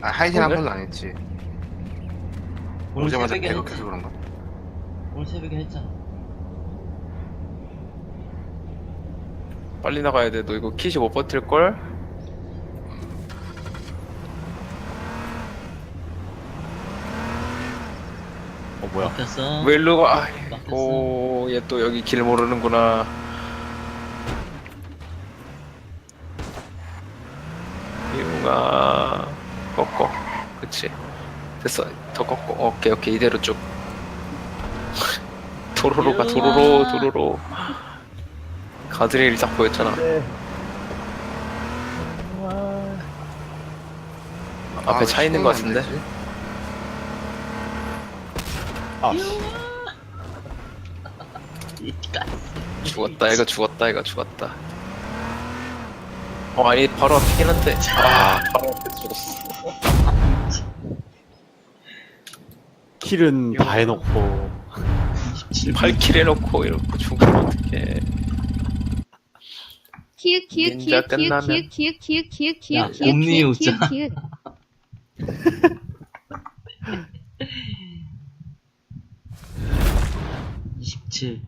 아 하이진 한 오늘? 번도 안 했지 오늘 오자마자 새벽에 배고파서 했잖아. 그런가? 오늘 새벽에 했잖아. 빨리 나가야 돼. 너 이거 킷이 못 버틸 걸? 어 뭐야? 막혔어. 왜 일로 가? 막혔어. 오, 얘 또 여기 길 모르는구나. 이용아, 꺾어. 그치. 됐어. 더 꺾어. 오케이, 오케이. 이대로 쭉. 도로로 가 도로로, 이용아. 도로로. 가드레일 딱 보였잖아. 앞에 차 있는 것 같은데? 아, 이까. 죽었다, 이거 죽었다, 이거 죽었다. 어, 아니, 바로 앞이긴 한데. 아, 바로 앞에 죽었어. 킬은 다 해놓고 27. 8킬 해놓고 이렇게 죽으면 어떡해. 키읔 키읔 닌자 키읔 키읔 끝나면. 키읔 키읔 키읔 키읔 야, 키읔 옴니 키읔 웃자. 키읔 키읔 27.